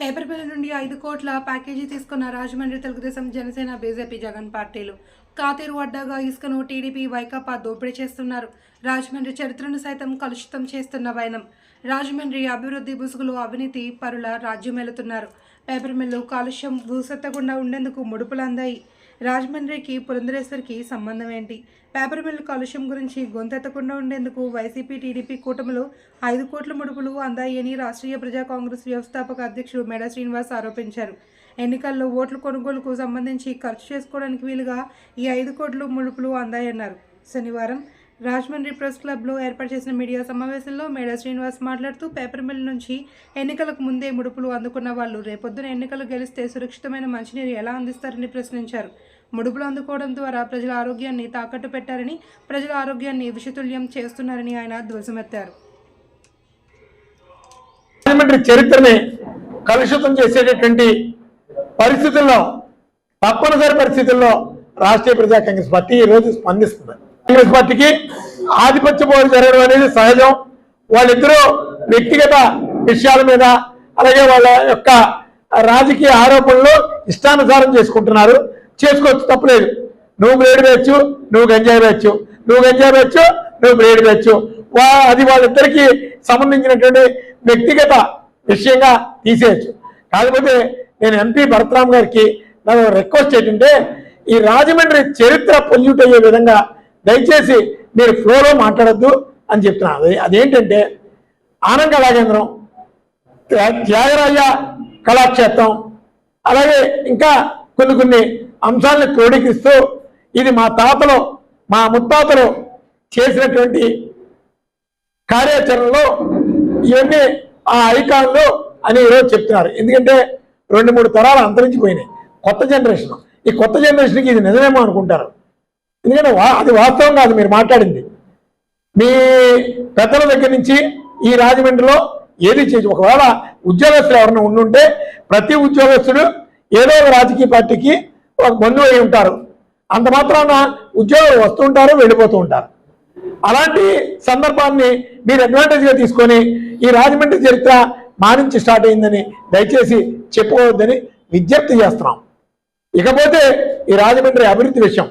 పేపర్పల్లి నుండి ఐదు కోట్ల ప్యాకేజీ తీసుకున్న రాజమండ్రి తెలుగుదేశం జనసేన బీజేపీ జగన్ పార్టీలు. కాతేరు అడ్డాగా ఇసుకను టీడీపీ వైకాపా దోపిడీ చేస్తున్నారు. రాజమండ్రి చరిత్రను సైతం కలుషితం చేస్తున్న వైనం. రాజమండ్రి అభివృద్ధి బుసుగులు అవినీతి పరుల రాజ్యమేలుతున్నారు పేపర్ మిల్లు కాలుష్యం భూసెత్తకుండా ఉండేందుకు ముడుపులు అందాయి రాజమండ్రికి పురంధరేశ్వరికి సంబంధం ఏంటి? పేపర్ మిల్లు కాలుష్యం గురించి గొంతెత్తకుండా ఉండేందుకు వైసీపీ టీడీపీ కూటమిలో ఐదు కోట్ల ముడుపులు అందాయని రాష్ట్రీయ ప్రజా కాంగ్రెస్ వ్యవస్థాపక అధ్యక్షుడు మేడా శ్రీనివాస్ ఆరోపించారు. ఎన్నికల్లో ఓట్ల కొనుగోలుకు సంబంధించి ఖర్చు చేసుకోవడానికి వీలుగా ఈ ఐదు కోట్ల ముడుపులు అందాయన్నారు. శనివారం రాజమండ్రి ప్రెస్ క్లబ్లో ఏర్పాటు చేసిన మీడియా సమావేశంలో మేడా శ్రీనివాస్ మాట్లాడుతూ పేపర్ మిల్ నుంచి ఎన్నికలకు ముందే ముడుపులు అందుకున్న వాళ్ళు రేపొద్దున ఎన్నికలు గెలిస్తే సురక్షితమైన మంచినీరు ఎలా అందిస్తారని ప్రశ్నించారు. ముడుపులు అందుకోవడం ద్వారా ప్రజల ఆరోగ్యాన్ని తాకట్టు పెట్టారని ప్రజల ఆరోగ్యాన్ని విషతుల్యం చేస్తున్నారని ఆయన ధ్వజమెత్తారు. చరిత్రని కలుషితం చేసేటటువంటి పరిస్థితుల్లో తప్పనిసరి పరిస్థితుల్లో రాష్ట్రీయ ప్రజా కాంగ్రెస్ పార్టీ ఈరోజు స్పందిస్తుంది. కాంగ్రెస్ పార్టీకి ఆధిపత్య పోటీ జరగడం అనేది సహజం. వాళ్ళిద్దరూ వ్యక్తిగత విషయాల మీద అలాగే వాళ్ళ యొక్క రాజకీయ ఆరోపణలు ఇష్టానుసారం చేసుకుంటున్నారు. చేసుకోవచ్చు తప్పలేదు. నువ్వు బ్లేడ్ వేయచ్చు నువ్వు గంజాయి వేయచ్చు. నువ్వు గంజాయి వేయచ్చు నువ్వు బ్లేడ్ వేయచ్చు. వా అది వాళ్ళిద్దరికీ సంబంధించినటువంటి వ్యక్తిగత విషయంగా తీసేయచ్చు. కాకపోతే నేను ఎంపీ భరతరామ్ గారికి నాకు రిక్వెస్ట్ ఏంటంటే ఈ రాజమండ్రి చరిత్ర పొల్యూట్ అయ్యే విధంగా దయచేసి మీరు ఫ్లోలో మాట్లాడొద్దు అని చెప్తున్నాను అది అదేంటంటే ఆనంద కళాకేంద్రం త్యా- త్యాగరాజ కళాక్షేత్రం అలాగే ఇంకా కొన్ని కొన్ని అంశాలను క్రోడీకరిస్తూ ఇది మా తాతలు మా ముత్తాతలు చేసినటువంటి కార్యాచరణలో ఇవన్నీ ఆ ఐకాన్లు అని ఈరోజు చెప్తున్నారు. ఎందుకంటే రెండు మూడు తరాలు అంతరించిపోయినాయి. కొత్త జనరేషన్. ఈ కొత్త జనరేషన్కి ఇది నిజమేమో అనుకుంటారు. ఎందుకంటే అది వాస్తవం కాదు మీరు మాట్లాడింది. మీ పెద్దల దగ్గర నుంచి ఈ రాజమండ్రిలో ఏది చేసి ఒకవేళ ఉద్యోగస్తులు ఎవరైనా ఉండుంటే ప్రతి ఉద్యోగస్తుడు ఏదో ఒక రాజకీయ పార్టీకి ఒక బంధువు అయి ఉంటారు. అంత మాత్రాన ఉద్యోగులు వస్తుంటారు వెళ్ళిపోతూ ఉంటారు. అలాంటి సందర్భాన్ని మీరు అడ్వాంటేజ్గా తీసుకొని ఈ రాజమండ్రి చరిత్ర మా నుంచి స్టార్ట్ అయిందని దయచేసి చెప్పుకోవద్దని విజ్ఞప్తి చేస్తున్నాం. ఇకపోతే ఈ రాజమండ్రి అభివృద్ధి విషయం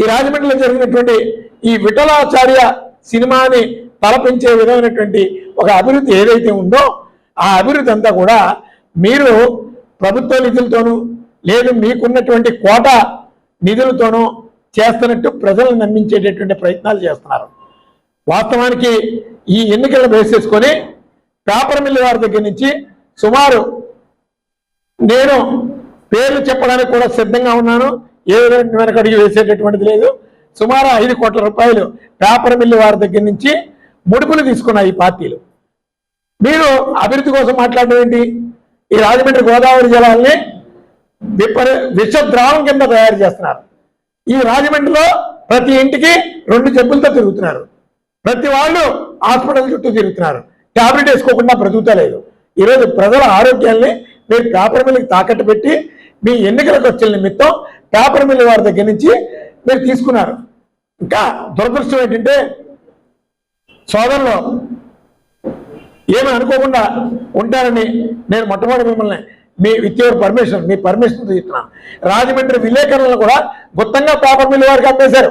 ఈ రాజమండ్రిలో జరిగినటువంటి ఈ విఠలాచార్య సినిమాని తలపించే విధమైనటువంటి ఒక అభివృద్ధి ఏదైతే ఉందో ఆ అభివృద్ధి అంతా కూడా మీరు ప్రభుత్వ నిధులతోనూ లేదు మీకున్నటువంటి కోట నిధులతోనూ చేస్తున్నట్టు ప్రజలను నమ్మించేటటువంటి ప్రయత్నాలు చేస్తున్నారు. వాస్తవానికి ఈ ఎన్నికలను బేస్ చేసుకొని పేపర్ మిల్లు వారి దగ్గర నుంచి సుమారు నేను పేర్లు చెప్పడానికి కూడా సిద్ధంగా ఉన్నాను. ఏ విధంగా వెనకడిగి వేసేటటువంటిది లేదు. సుమారు ఐదు కోట్ల రూపాయలు పేపర్ మిల్లు వారి దగ్గర నుంచి ముడుపులు తీసుకున్నాయి ఈ పార్టీలు. మీరు అభివృద్ధి కోసం మాట్లాడడం ఏంటి? ఈ రాజమండ్రి గోదావరి జలాల్ని విపరి విషద్రావం కింద తయారు చేస్తున్నారు. ఈ రాజమండ్రిలో ప్రతి ఇంటికి రెండు జబ్బులతో తిరుగుతున్నారు. ప్రతి వాళ్ళు హాస్పిటల్ చుట్టూ తిరుగుతున్నారు. ట్యాబ్లెట్ వేసుకోకుండా బ్రతుకుతలేదు. ఈరోజు ప్రజల ఆరోగ్యాల్ని మీరు పేపర్ మిల్లుకి తాకట్టు పెట్టి మీ ఎన్నికల ఖర్చుల నిమిత్తం పేపర్ మిల్లు వారి దగ్గర నుంచి మీరు తీసుకున్నారు. ఇంకా దురదృష్టం ఏంటంటే సోదరులు ఏమీ అనుకోకుండా ఉంటారని నేను మొట్టమొదటి మిమ్మల్ని మీ విత్ యువర్ పర్మిషన్ మీ పర్మిషన్ తీసుకున్నాను రాజమండ్రి విలేకరులను కూడా గుత్తంగా పేపర్ మిల్లు వారికి అమ్మేశారు.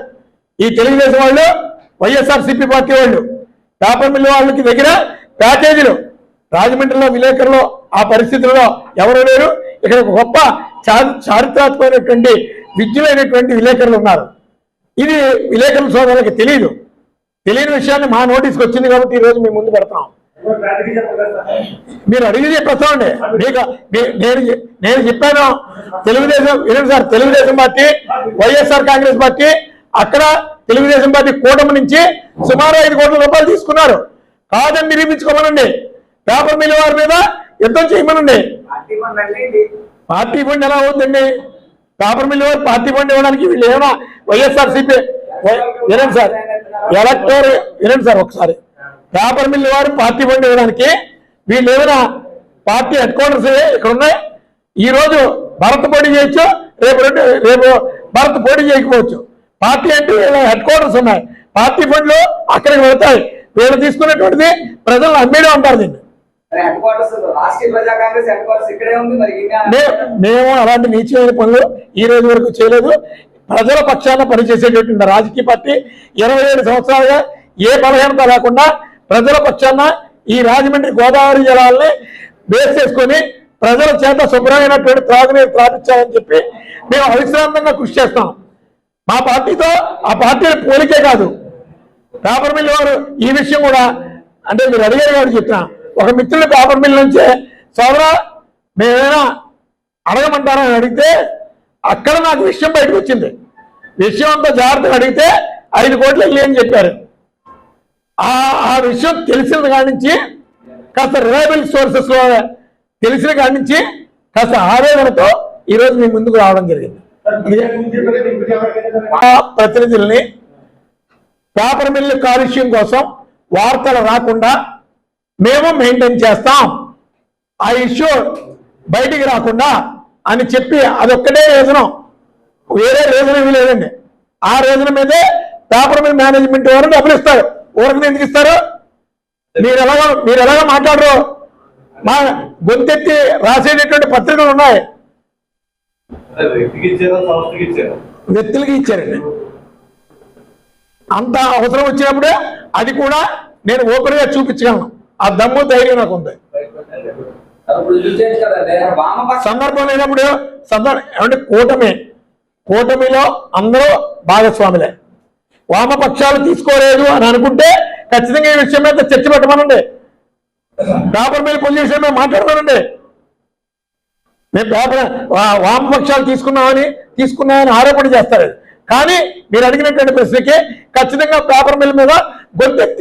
ఈ తెలుగుదేశం వాళ్ళు వైఎస్ఆర్ సిపి పార్టీ వాళ్ళు పేపర్ మిల్లు వాళ్ళకి దగ్గర ప్యాకేజీలు. రాజమండ్రిలో విలేకరులు ఆ పరిస్థితుల్లో ఎవరు లేరు? ఇక్కడ ఒక గొప్ప చారిత్రాత్మకమైనటువంటి విద్యులైనటువంటి విలేకరులు ఉన్నారు. ఇది విలేకరుల సోదరులకు తెలియదు తెలియని విషయాన్ని మా నోటీస్కి వచ్చింది కాబట్టి ఈరోజు మేము ముందు పెడతాం. మీరు అడిగి చెప్పేస్తామండి మీకు నేను నేను చెప్పాను. తెలుగుదేశం వినండి sir Telugu Desam party YSR Congress party అక్కడ తెలుగుదేశం పార్టీ కూటమి నుంచి సుమారు ఐదు కోట్ల రూపాయలు తీసుకున్నారు. కాదని నిరూపించుకోమనండి. పేపర్ మిల్ వారి మీద యుద్ధం చేయమనండి. పార్టీ ఫండ్ ఎలా అవుతుందండి పేపర్ మిల్ వారు పార్టీ ఫండ్ ఇవ్వడానికి వీళ్ళు ఏమైనా వైఎస్ఆర్ సిపి వినండి సార్. ఎలక్టర్ వినండి సార్ ఒకసారి. పేపర్ మిల్ వారు పార్టీ ఫండ్ ఇవ్వడానికి వీళ్ళు ఏమైనా పార్టీ హెడ్ క్వార్టర్స్ ఇక్కడ ఉన్నాయి? ఈ రోజు భరత్ పోటీ చేయొచ్చు రేపు రెండు రేపు భరత్ పోటీ చేయకపోవచ్చు. పార్టీ అంటే హెడ్ క్వార్టర్స్ ఉన్నాయి. పార్టీ ఫండ్లు అక్కడికి వెళ్తాయి. వీళ్ళు తీసుకున్నటువంటిది ప్రజలు అమ్మేయడం అంటారు దీన్ని. హెడ్ క్వార్టర్స్ రాష్ట్రీయ ప్రజా కాంగ్రెస్ హెడ్ క్వార్టర్స్ ఇక్కడే ఉంది మరి మేము అలాంటి నీచమైన పనులు ఈ రోజు వరకు చేయలేదు. ప్రజల పక్షాన పనిచేసేటటువంటి రాజకీయ పార్టీ ఇరవై ఏడు సంవత్సరాలుగా ఏ బలహీనత లేకుండా ప్రజల పక్షాన ఈ రాజమండ్రి గోదావరి జలాల్ని బేస్ చేసుకొని ప్రజల చేత శుభ్రమైనటువంటి త్రాగునీరు త్రాపించాలని చెప్పి మేము అవిశ్రాంతంగా కృషి చేస్తాం మా పార్టీతో ఆ పార్టీ పోలికే కాదు. పేపర్ మిల్ వారు ఈ విషయం కూడా అంటే మీరు అడిగారు కాబట్టి చెప్తున్నాను ఒక మిత్రుడు పేపర్ మిల్ నుంచే సోదరా మేమేమైనా అడగమంటారని అడిగితే అక్కడ నాకు విషయం బయటకు వచ్చింది. విషయం అంతా జాగ్రత్తగా అడిగితే ఐదు కోట్లు వెళ్ళి అని చెప్పారు. ఆ విషయం తెలిసిన కాడి నుంచి కాస్త రిలయబుల్ సోర్సెస్లో తెలిసిన కాడి నుంచి కాస్త ఆవేదనతో ఈరోజు మీ ముందుకు రావడం జరిగింది. ఆ ప్రతినిధుల్ని పేపర్ మిల్లు కాలుష్యం కోసం వార్తలు రాకుండా మేము మెయింటైన్ చేస్తాం. ఆ ఇష్యూ బయటికి రాకుండా అని చెప్పి అదొక్కటే రీజనం వేరే రీజన్ ఏమీ లేదండి. ఆ రీజన్ మీదే పేపర్ మిల్ మేనేజ్మెంట్ వారు డబ్బులు ఇస్తారు. ఊరికి ఎందుకు ఇస్తారు? మీరు ఎలాగ మీరు ఎలాగ మాట్లాడరు? మా గొంతెత్తి రాసేటటువంటి పత్రికలు ఉన్నాయి. వ్యక్తులకి ఇచ్చారండి. అంత అవసరం వచ్చినప్పుడే అది కూడా నేను ఓపెన్గా చూపించగలను. ఆ దమ్ము ధైర్యం నాకు ఉంది సందర్భం లేనప్పుడు సందర్భం ఏమంటే కూటమి కూటమిలో అందరూ భాగస్వాములే. వామపక్షాలు తీసుకోలేదు అని అనుకుంటే ఖచ్చితంగా ఈ విషయం మీద చర్చ పెట్టమనండి. పేపర్ మీద పొజిషన్ మీద మాట్లాడమనండి. మేము పేపర్ వామపక్షాలు తీసుకున్నామని తీసుకున్నామని ఆరోపణ చేస్తారు. కానీ మీరు అడిగినటువంటి ప్రశ్నకి ఖచ్చితంగా పేపర్ మిల్ మీద గొంతెత్తి